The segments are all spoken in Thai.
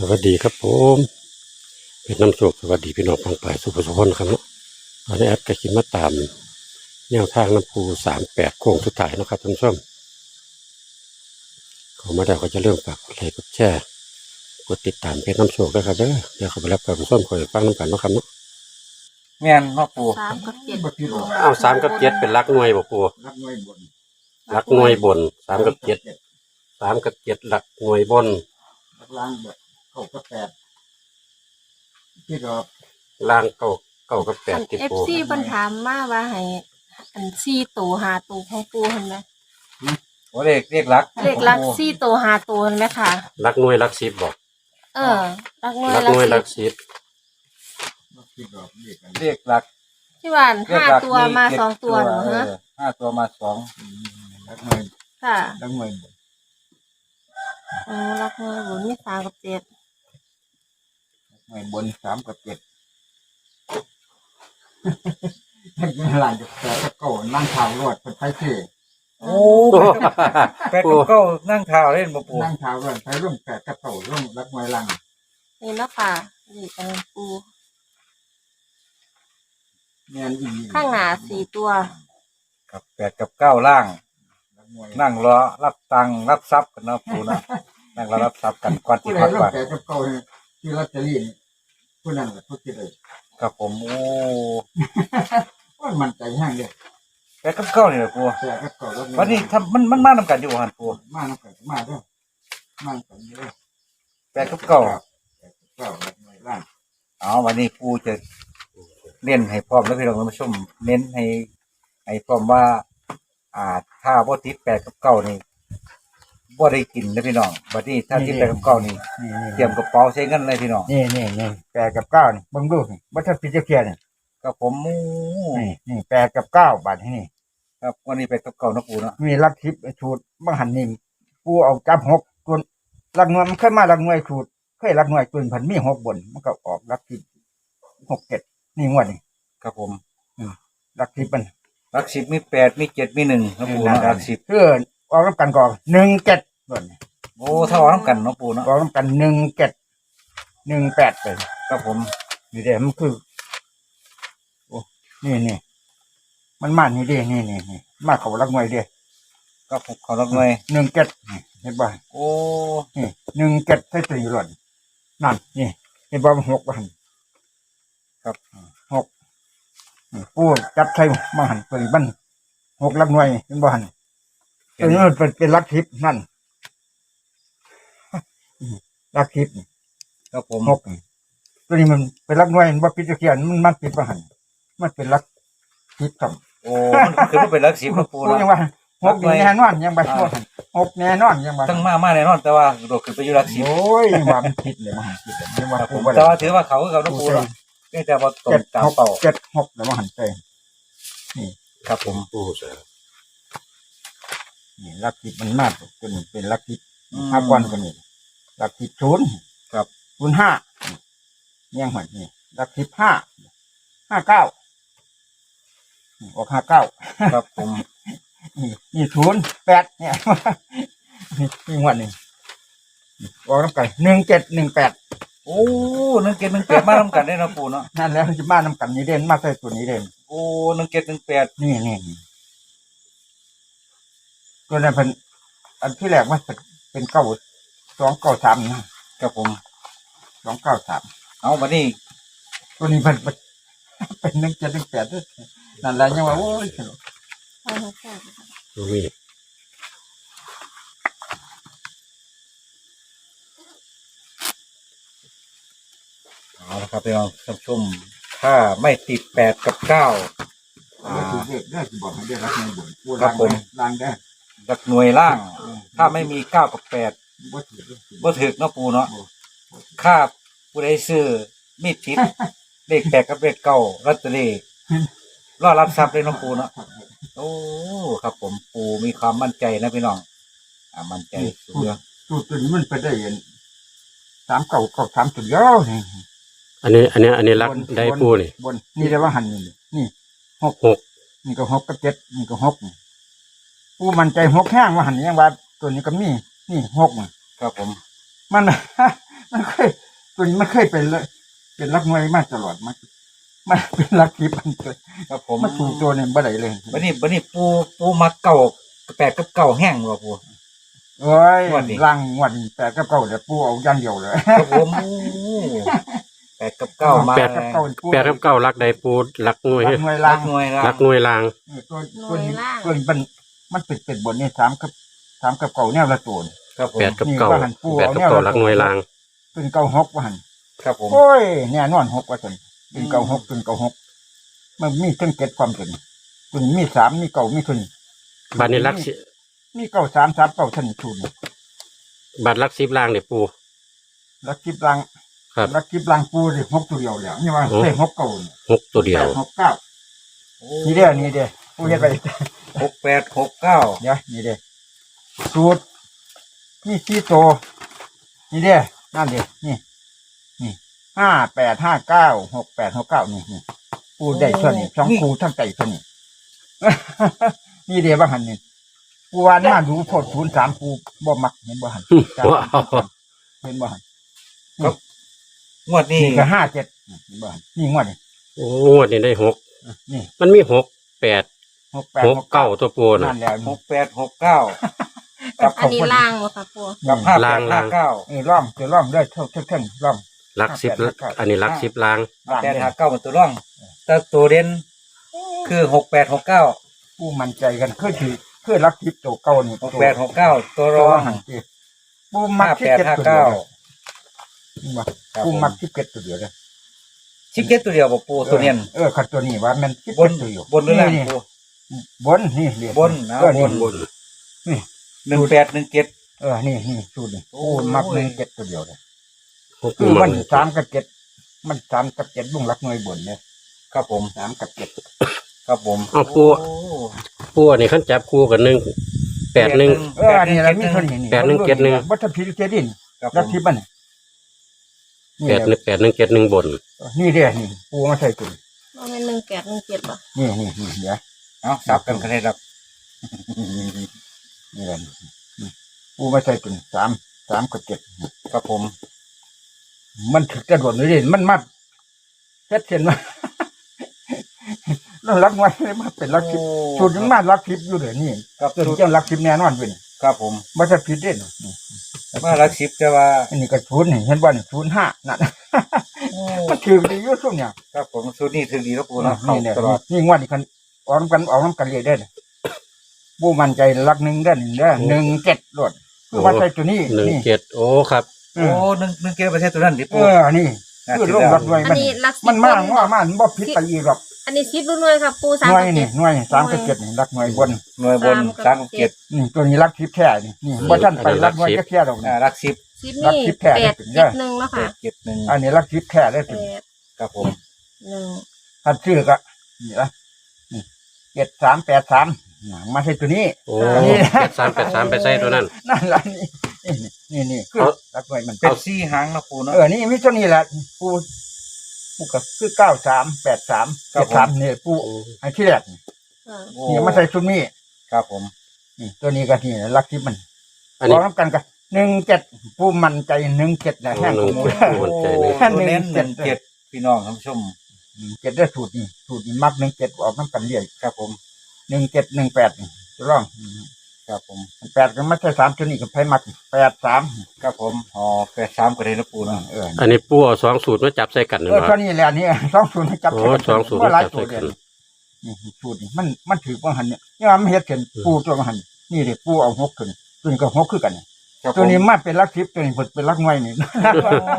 สวัสดีครับผมเป็นน้ำโชคสวัสดีพี่น้องฟังไปสุภสุพนครับเนาะตอนนี้แอดก็คิดมาตามแนวทางน้ำปูสามแปดโค้งสุดท้ายเนาะครับท่านผู้ชมเขามาได้ก็จะเริ่มฝากกดไลค์กดแชร์กดติดตามเพจน้ำโชคด้วยครับเด้อเดี๋ยวเขาไปรับการส้มคอยฟังน้ำกันเนาะครับเนาะแม่นเนาะปูสามกับเจ็ดบ่ผิดหรอกเอาสามกับเจ็ดเป็นหลักหน่วยบ่ปูรักน้อยบนหลักหน่วยบนสามกับเจ็ดสามกับเจ็ดหลักหน่วยบนรักล่างแบบ เข้ากับแปดผิดหรอกล่างเก้าเก้ากับแปดที่เอฟปูซีเพิ่นถามมาว่าให้อันซี่ตัวหาตัวของปูเห็นไหมโอ้เลขเลขลักเลขลักซี่ตัวหาตัวเห็นไหมค่ะหลักหน่วยหลักสิบบอกเออลักน้อยหลักลัหน่วยหลักกสิบสิบบ่ผิดหรอกเรียกกันเลขลักที่ว่าเลขห้าลักตัวมาเจ็ดสองตัวเหรอเอฮะอห้าตัวมาสองรักน้อยค่ะรักน้อยบนอ๋อลักน้อยบุญมีสามกับเจ็ด รักน้อยบนสามกับเจ็ดถ้าหลานจะแปดกับเก้านั่งข่าวรวดเป็นไฟเท่โอ้แปดกับเก้านั่งเท้าเล่นบ่ปูนั่งข่าวรวดไฟร่วมแปดกับเก้าร่วมรักน้อยล่างนี่เนาะค่ะนี่เป็นปูแม่นอีข้างหน้าสี่ตัวกับแปดกับเก้าล่าง รักน้อยนั่งรอรับตังค์รับทรัพย์กันเนาะปูเนาะนั่งรอรับทรัพย์กันก่อนผู้ที่ใดพักร่วมก่อนแปดกับเก้าเนี่ยที่ลอตเตอรี่นี่ ผู้นั้นแหละผู้ที่เลยครับผมโอ้ว่ามันใจห้างเดียวแปดกับเก้านี่แหละปูแปดกับเก้ารักอยวันนี้ทำมันมันมานำกันอยู่หันปูมาน้ำกันมาเด้อมาน้ำกันเด้อแปดกับเก้าเก้ารักน้อยล่างเอาวันนี้ปูจะเน้นให้พร้อมแล้วพี่น้องท่านผู้ชมเน้นให้ให้พร้อมว่า อ่าถ้าบ่ติดแปดกับเก้านี่ บ่ได้กินนะพี่น้องบัดนี้ถ้าติดแปดกับเก้านี่นี่เตรียมกระเป๋าใช้เงินเลยพี่น้องนี่นี่นี่แปดกับเก้านี่เบิ่งดูนี่บัตรพิจารณาเนี่ยกับผมหมูนี่นี่แปดกับเก้าบาทที่นี่ครับวันนี้ไปกับเก่านะปูเนาะมีลักทิพย์ชูดบางหันนี่กูเอาจับหกตัวลักหน่วยมันเคยมาลักหน่วยชูดเคยลักหน่วยตัวพันมีหกบนมันก็ออกลักทิพย์หกเจ็ดนี่งวดนี่ครับผมลักทิพย์มันรักสิบมีแปดมีเจ็ดมีหนึ่งนะปูเนาะรักสิบเพื่อออกรับกันก่อนหนึ่งเจ็ด ส่วนโอ้ถ้าเอาน้ำกันเนาะปูเนาะออกรับกันหนึ่งเจ็ดหนึ่งแปดไปครับผมนี่เด้มันคือโอ้นี่นี่มันมานี่เด้นี่นี่นี่มาเขาลักหน่วยเด้ก็ผมขอรับหน่อยหนึ่งเจ็ดนี่เห็นบ่โอ้นี่หนึ่งเจ็ดใส่ตีหล่นนั่นนี่เห็นบ่มันหกบ่หันครับหกนี่ปูจับใส่มาหันตัวนี้มันหกลักหน่วยเห็นบ่หันตัวนี้มันเป็นเป็นลักทิพย์นั่น ลักทิพย์นี่ครับผมหกนี่ตัวนี้มันเป็นลักหน่วยมันบ่ปิดตะเกียนมันมันปิดบ่หันมันเป็นลักทิพย์ครับโอ้มันคือมันเป็นรักสิบนะปูปูยังเนาะว่าหกนี่แน่นอนยังบ่บ่หันหกแน่นอนยังบ่ตั้งมามาแน่นอน แต่ว่าโดดขึ้นไปอยู่รักสิบโอ้ยยังว่ามันผิดเลยมันหันผิดเลยยังว่าครับผปูมบ่แต่ได้ว่าถือว่าเขาคือเขานะปูเนาะเพียงแต่ว่าตรเจ็งดตามหกเป่าเจ็ดหกแล้วมันหันไปครับผมปูเสือนี่ลักทิพย์มันมากตัวนี้เป็นลักทิพย์อืมห้าก้อนกันนี่ ลักทิพย์ศูนย์ครับศูนย์ห้าเนี่ยหันนี่ลักทิพย์ห้าห้าเก้านี่ออกห้าเก้าครับผมนี่นี่ศูนย์แปดเนี่ยนี่นี่งวดหนึ่งนี่ออกน้ำไก่หนึ่งเจ็ดหนึ่งแปดโอ้หนึ่งเกตหนึ่งแปดมาทำกันได้นะปูเนาะนั่นแล้วมันจะมาน้ำกันนี้เด่นมาใส่ตัวนี้เด่นโอ้หนึ่งเกตหนึ่งแปดนี่นี่นี่ตัวนั้นเป็นอันที่แรกมันเป็นเก้า สองเก้าสามนะครับผมสองเก้าสามเอาวันนี้ตัวนี้เป็นเป็นเป็นหนึ่งเจ็ดหนึ่งแปดด้วยนั่นแหละยังว่าโอ้ยเอาหกแปดบ่มีเอาละครับพี่น้องท่านผู้ชมถ้าไม่ติดแปดกับเก้าอ่าเด็กได้ที่บอกให้ได้รับในบุญพูดครัล้าบงผมล้างได้หลักหน่วยล่าง ถ้าไม่มีเก้ากับแปด บ่ถือบ่ถึกเนาะปูเนาะค่าผู้ใดซื้อมีดติด เลขแปดกับเลขเก้าลอตเตอรี่รอรับทรัพย์เลยเนาะปูเนาะโอ้ครับผมปูมีความมั่นใจนะพี่น้องอ่ามั่นใจสุดยอดสูตรตัวนี้มันไปได้เห็นสามเก่าเก่าสามจุดเดียวนี่อันนี้ อันนี้ อันนี้รักได้ปูนี่บนนี่ได้ว่าหันนี่นี่หกหกนี่ก็หกกับเจ็ดนี่ก็หกนี่ปูมันใจหกแห้งว่าหันยังว่าตัวนี้ก็มี นี่หกนี่ครับผม มัน มันเคยตัวนี้มันเคยเป็นเลยเป็นรักมวยมาตลอดมันมันเป็นรักทิพย์มันเกิดครับผมมันถูกตัวเนี่ยบ่ได้เลยวันนี้วันนี้ปูปูมักเก่าแปดกับเก่าแห้งว่ะปูโอ้ยงวดนี้ล่างงวดนี้แต่ก็เก่าแต่ปูเอาอย่างเดียวเลยครับผมแปดกับเก้ามาแปดกับเก่าปูแปดกับเก้ารักใดปูรักหน่วยรักมวยรัล่างกหน่วยละรักหน่วยลางเออตัวตัวนี้ตัวนี้มันมันเป็นเป็นบนนี่สามกับ สามกับเก่าแนวละตัวนี่ครับผมแปดกับเก้านี่ว่าหันปูแปดเอากับแนวเก้าละรักหน่วยลาง เป็นเก่าหกว่าหันครับผมโอ้ยแน่นอนหกว่าสันเป็นเก่าหกเป็นเก่าหกมันมีเครื่องเก็ดความถึงตัวนี้มีสามมีเก่ามีทุนบัตรนี้รักสิมีเก่าสามสามเก่าทันทุนบัตรรักสิบลางเนี่ยปูแล้วคลิปลังครับแล้วคลิปลังปูสิหกตัวเดียวแล้วนี่ว่าโอ้เฮ้ยหกเก่าเนี่ยหกตัวเดียวแปหกเก้านี่เด้อนี่เด้อปูเฮ็ดไปหกแปดหกเก้าเดี๋ยวนี่เด้อ สูตรมีสี่ตัวนี่เด้อนั่นเด้อนี่ นี่ห้าแปดห้าเก้าหกแปดหกเก้านี่นี่ปูได้เท่านี้สองปูทั้งใจเท่านี้ นี่เด้อว่าหันนี่ปูวานมาดูโทษศูนย์สามปูบ่มักเห็นบ่หันว้าวเห็นบ่หันงวดนี้นี่ก็ห้าเจ็ดเห็นบ่หันนี่งวดนี่โอ้งวดนี้ได้หกนี่ มันมีหกแปดหกแปดหกเก้าตัวปูนั่นะนแหล้วหกแปดหกเก้า กับอันนี้ล่างบ่ค่ะปูกับห้าแปลาดงห้าลางเก้าเออร่องจะร่องได้เท่าเท่าเท่าร่องรักสิบอันนี้รักสิบลางร่องแปดได้ห้าเก้าเป็นตัวร่อง แต่ตัวเด่นคือหกแปดหกเก้าผู้มั่นใจกันคือถือคือรักทิพย์ตัวเก่านี่หกแปดหกเก้าตัวรตัวองหันสิผู้มักห้าที่แปดเก็ตห้าตัวเดีเก้า ยวนี่ว่าผู้มักที่เก็ตตัวเดียวเลยชิคเก็ตตัวเดียวบอกปูตัวเนียนเออขัดตัวนี้ว่ามันที่บเก็นตตัวเดียวบนหรือล่างนี่ปู บนนี่เหรียญบนนะเออนี่บนบน หนึ่งแปดหนึ่งเจ็ดเออ นี่นี่สูตรนี่โอ้ผู้ยมักหนึ่งเก็ตตัวเดียวเลยหกคือมัมันนสามกับเจ็ดมันสามกับเจ็ดลุงรักหน่วยบนเนี่ยครับผมสามกับเจ็ดครับผมเอาปูโอ้ปูอันนี้ขั้นจับคู่กันหนึ่งแปดหนึ่งเอออันนี้อะไรมีเท่านี้นี่แปดหนึ่งเจ็ดหนึ่งวัฏพิรเจดินครับผรักมทิพย์มันนี่แปดหนึ่งแปดหนึ่งเจ็ดหนึ่งบน นี่เด้อนี่ปูมาใส่ตุนว่าเป็นหนึ่งแปดหนึ่งเจ็ดบ่นี่นี่นี่เดี๋ยวเอาสับกันกันให้ครับ นี่แหละนี่ปูมาใส่ตุนสามสามกับเจ็ดครับผม มันถึกกระโดดเลยดิมันมาเฮ็ดเห็นว่าเรารักไว้มาเป็นรักทิพย์สูตรยังมารักทิพย์อยู่เดี๋ยวนี้ครับตัวนี้เจ้ารักทิพย์แน่นอนเว้ยครับผมบ่จะผิดเด่นนี่มาลักสิบแต่ว่าอันนี้ก็ศูนย์นี่เห็นบ่นี่ศูนย์ห้านั่นมันถือดีอยู่ซุ่มเนี่ยครับผมชุดนี้ถึงดีแล้วปูเนาะเข้านี่เนี่ยตลอดนี่งวดนี่คันออกน้ำกันออกน้ำกันเลยเด้อ บูมั่นใจรักหนึ่งเด้อหนึ่งเด้อหนึ่งเจ็ดรวดคือว่าใส่ตัวนี้หนึ่งนี่เจ็ดโอ้ครับเอโอ้อหนึ่งหนึ่งเกมประเทศตัวนั้นดิเอปู อนี่คือลงรักหน่วยอันมันนี้ลักสิบมันมากบว่ามันบ่ผิดไปอีกหรอกอันนี้สิบหน่วยครับ ปูหสามน่วยกับนี่เจ็ด หน่วยสามกับเจ็ดนี่รักหน่วยบนหน่วยบนสาสามมกักับบเจ็เจ็ดด นี่ตัวนี้รักทิพย์แท้นี่นี่บ่ทันไปรักหน่วยจะแค่ดอกอ่านี่รักสิบสิบรักนี่สิบแปดแปดเป็นเจ็ดไงหนึ่งแล้วแปค่ะดเจ็ดหนึ่งอันนี้รักทิพย์แท้ได้แปถึงดครับผมหนึ่งถ้าซื้อก็นี่ละนี่เจ็ดสามแปดสาม มาใช่ตัวนี้ โอ้นี่ แปดสามแปดสามไปใส่ตัวนั้น นั่นละนี่นี่นี่นี่คือเอา รักหน่วยมันเป็นซี่หางนะปูเนาะ เออนี่มิตัวนี้แหละปูปูก็คือเก้าสามแปดสามครัเจ็บดผม สามนี่ปูไอ้ที่แรกนี่ค่ะโอ้นี่มาใส่ชุดนี้ครับผม นี่ตัวนี้ก็นี่ลักทิพย์มันอันพนี้ ร้อมกันกันหนึ่งเจ็ดปูมันใจหนึ่งเจ็ดนะโอ้แห้งของหมูหนึ่งเจ็ดมั่นใจเลยตัวเน้นหนึ่งเจ็ดพี่น้องท่านผู้ชม หนึ่งเจ็ดได้สูตรนี่สูตรนี่มักหนึ่งเจ็ดออกน้ำกันเรียกครับผม หนึ่งเจ็ดหนึ่งแปดนี่จะร้องครับผมแปดก็ไม่ใช่สามตัวนี้ก็ไพ่มักแปดสามครับผมอ๋อแปดสามก็ได้นะปูเนาะเอออันนี้ปูเอาสองสูตรมาจับใส่กันเอนะอคเท่ารับนี้แหละนี่สองสูตรให้จับโอ้ใกันสองสูตรเมื่อหลายจับสูใส่ตรกัเดียนวนี่สูตรนี่มันมันถือว่าหันเนี่ยนี่ว่ามันเฮ็ดเห็นปูตัวมันหันนี่เด็ปูเอาหกตัวนี้ตัวนี้ก็หกคือกันนี่ครับผมตัวนี้มาเป็นลักทิพย์ตัวนี้เพิ่นเป็นลักหน่วยนี่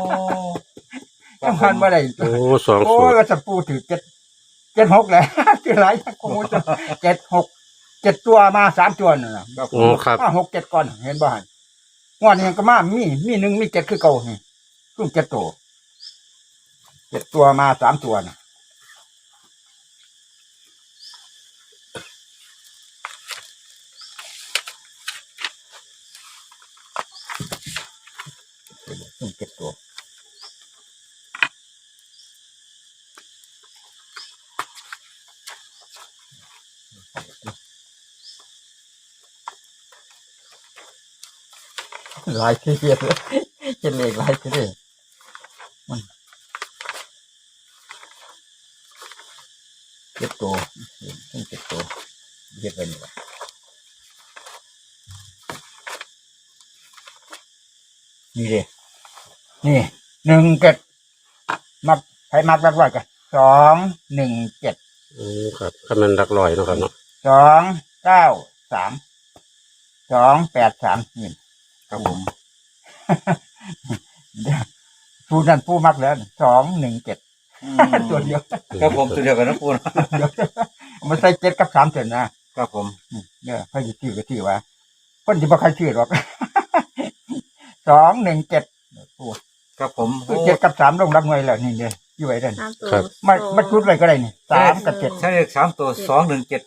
โอ้สำคัญว่าได้โอ้สองโอ้สูตร ก็จะปูถือเจ็ด เจ็ดหกแหละคือหลายกูจะเจ็ดหกเจ็ดตัวมาสามตัวน่ะครับผโอ้มครับ มาหกเจ็ดก่อนเห็นบ่หันงวดนี้ก็มามีมีหนึ่งมีเจ็ดคือเก่านี่ซึ่งเจ็ดตัวเจ็ดตัวมาสามตัวน่ะซึ่งเจ็ดตัว หลายที่เห็นเห็นเลขหลายที่เลยมันเก็บตัวเก็บตัวเก็บไปหนึ่งนี่เลยนี่หนึ่งเก็ดมักไพ่มักรักร้อยกันสองหนึ่งเจ็ดอืมครับคำนั้นรักลอยเนาะครับเนาะสองเก้าสามสองแปดสามหนึ่ง ครับผมผู้นั้นผู้มักแล้วสองหนึ่งเจ็ดอืมตัวเดียวครับผมตัวเดียวกันนะปูเนาะเดี๋ยวมันใส่เจ็ดกับสามเถินนะครับผมนี่เนี่ยใครจะชื่อก็ชื่อว่าคนที่บ่ใครชื่อหรอกสองหนึ่งเจ็ดผู้ครับผมคือโอ้เจ็ดกับสามลงรับหน่วยแล้วนี่เนี่ยอยู่ไว้เด่นสามตัวไม่ไม่ชุดอะไรก็ได้นี่สามกับเจ็ดใช่เลขสามตัวสองหนึ่งเจ็ด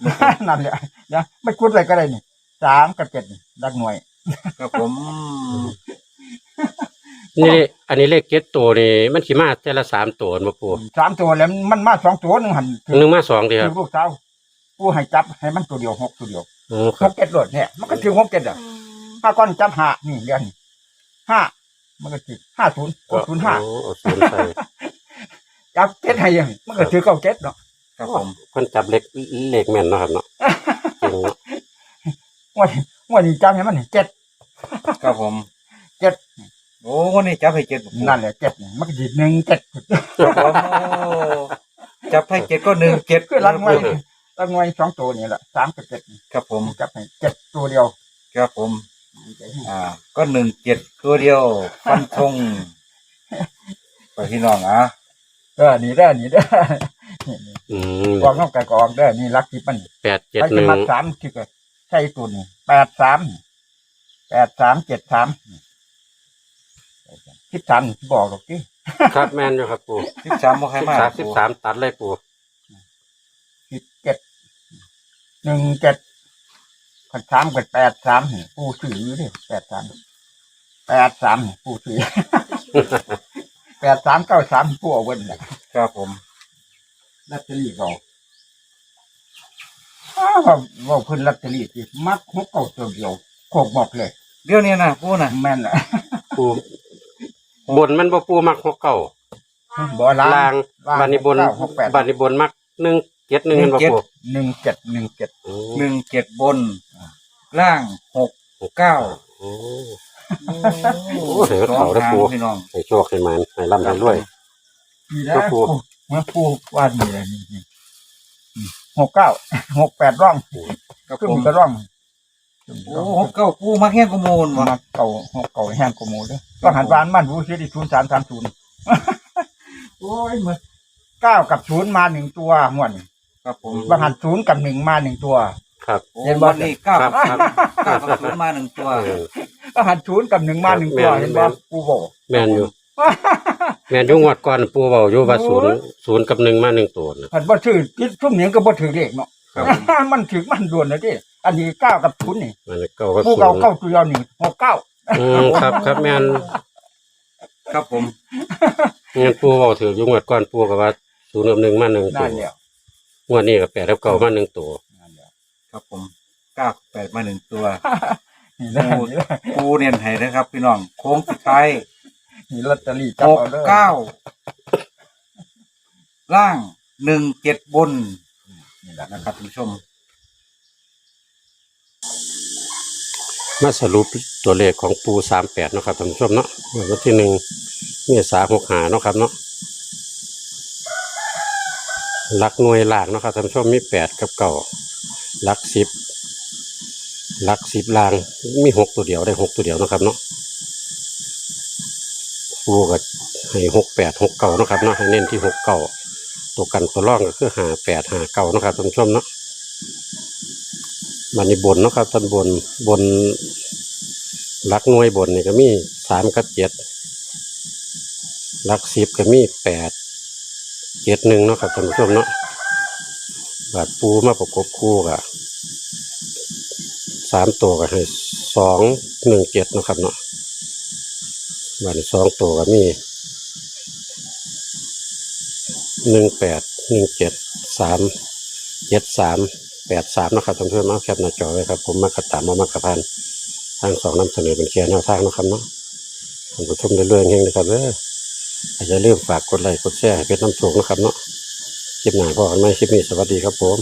นั่นแหละนะไม่ชุดอะไรก็ได้นี่สามกับเจ็ดนี่รักหน่วย ครับผมนี่เลขอันนี้เลขเจ็ดตัวนี่มันขีมาแต่ละสามตัวมาปูสามตัวแล้วมันมาสองตัวหนึ่งหันหนึ่งมาสองดีคคืรับอลูกสาวผู้ให้จับให้มันตัวเดียวหกตัวเดียวอ๋อคหรับกเจ็ดโหลดเนี่ยมันก็ถือหกเจ็ดอะอืมห้าก้อนจับห้านี่เดือนห้ามันก็ถือห้าศูนย์ศูนย์ห้าโอ้เอาศูนย์ใส่จับเจ็ดให้ยังมันก็ถือเก้าเจ็ดเนาะครับผมเพิ่นจับเลขเลขแม่นเนาะครับเนาะเก่งเนาะ วันนี้วันนี้จับให้มันเจ็ดครับผมเจ็ดโอ้วันนี้จับให้เจ็ดนั่นแหละเจ็ดนี่มันก็ถือหนึ่งเจ็ดครับผมโอ้จับให้เจ็ดก็หนึ่งเจ็ดคือรักไว้รักไว้สองตัวนี่แหละสามกับเจ็ดนี่ครับผมจับให้เจ็ดตัวเดียวครับผม อ่า ก็หนึ่งเจ็ดตัวเดียวฟันธงไปพี่น้องอะเออนี่เด้อนี่เด้อนี่นี่อืมกองน้องกระกองเด้อนี่รักที่มันแปดเจ็ดไปหจะนึ่งมาสามที่ก็ใช่ตัวนี้แปดสามแปดสามเจ็ดสามคิดสามบอกหรอกที่ครับแม่นอยู่ครับปูสิบสามโมใครสิบมาสามสิบสามตัดเลยปูคิดเจ็ดหนึ่งเจ็ดขันสามกับแปดสามนี่ปูสื่ออยู่ดิแปดสามแปดสามนี่ปูสื่อแปดสามเก้าสามปูเอาเว้นน่ะครับผมลอตเตอรี่เขา อ้าวว่าเพิ่นลอตเตอรี่ที่มักหกเก้าตัวเดียวโคกบอกเลยเดี๋ยวนี้นะปูนะแม่นอะปูบนมันบ่ปูมักหกเก้าบ่ล้าล่างงล่าง บานิบนเก้าหกแปดบานิบนมักหนึ่งเจ็ดหนึ่งมันบ่ปูหนึ่งเจ็ดหนึ่งเจ็ดโอ้หนึ่งเจ็ดบน ล่างหกเก้าโอ้โอ้เห็นเขาแล้วปูพี่น้องให้โชคให้มันให้ร่ำให้รวยนี่ครันะบครูเมื่อครูว่านี่แหละนี่นี่นี่ หกเก้าหกแปดร่องครับขึ้นผมก็ร่องโอ้หกเก้าปูมาแห้งกระมูลวะมาเก่าหกเก่าแห้งกว่าหมูเด้วยก็หันบานมันรู้สิที่ศูนย์สามสามศูนย์โอ้ยมือเก้ากับศูนย์มาหนึ่งตัวหมวนครับผมบางหันศูนย์กับหนึ่งมาหนึ่งตัว ครับ โอ้เห็นบ่ วันนี้เก้าครับครับ เก้ากับศูนย์มาหนึ่งตัว เออก็หันศูนย์กับหนึ่งมาหนึ่งตัวแม่น เห็นบ่แม่นกูบอกแม่นอยู่ แม่นอยุ่งวดก่อนปูเบาอยู่ว่าศูนย์ศูนย์กับหนึ่งมาหนึ่งตัวนะหันบ่ถือคิดทุ่มเหนียงก็บ่ถือเลขเนาะ ครับ มันถือมันด่วนเลยที่อันนี้เก้ากับศูนย์นี่มันเก้ากับผู้ศูเก่านย์เก้าตัวเดียวนี่หกเก้าอืมครับ ครับแม่นครับผมงั้นปูเบาถืออยุ่งวดก่อนปูกับว่าศูนย์กับหนึ่งมาหนึ่งตันั่วนแหละงวดนี้กับแปดกับเก้ามาหนึ่งตัว นั่นแหละครับผมเก้าแปดมาหนึ่งตัว นี่แหละนี่แหละปูเนียนไห้นะครับ พี่น้องโค้งสุดท้าย นี่ลอตเตอรี่จับหกเอาเลยเก้าล่างหนึ่งเจ็ดบนนี่แหละนะครับท่านผู้ชม มาสรุปตัวเลขของปูสามแปดนาะครับท่านผู้ชมเนาะวันที่หนึ่งเมษาหกหาเนาะครับเนาะหลักหน่วยหลากเนาะครับท่านผู้ชมมีแปดกับเก้าหลักสิบหลักสิบลางมีหกตัวเดียวได้หกตัวเดียวเนาะครับเนาะ ปูก็ให้หกแปดหกเก้านะครับเนาะให้เน้นที่หกเก้าตัวกันตัวร่องก็คือหาแปดหาเก้านะครับท่านผู้ชมเนาะมันนี่บนนะครับท่านบนบนหลักหน่วยบนนี่ก็มีสามกับเจ็ดลักสิบก็มีแปดเจ็ดหนึ่งเนาะครับท่านผู้ชมเนาะบาดปูมาประกบคู่กับสามตัวก็ให้สองหนึ่งเจ็ดนะครับเนาะ บาดนี้สองตัวก็มีหนึ่งแปดหนึ่งเจ็ดสามเจ็ดสามแปดสามนะครับท่านเพื่อนมาแคปหน้าจอไว้ครับ ผมมากระตามมามากระพันทางสองนำเสนอเป็นแค่แนวทางนะครับเนาะท่านผู้ชมเรื่องเฮงนะครับเด้ออาจจะเริ่าลืมฝากกดไลค์กดแชร์ให้เพชรน้ำโชคนะครับเนาะคลิปหน้าพอกันไหมคลิปนี้สวัสดีครับผม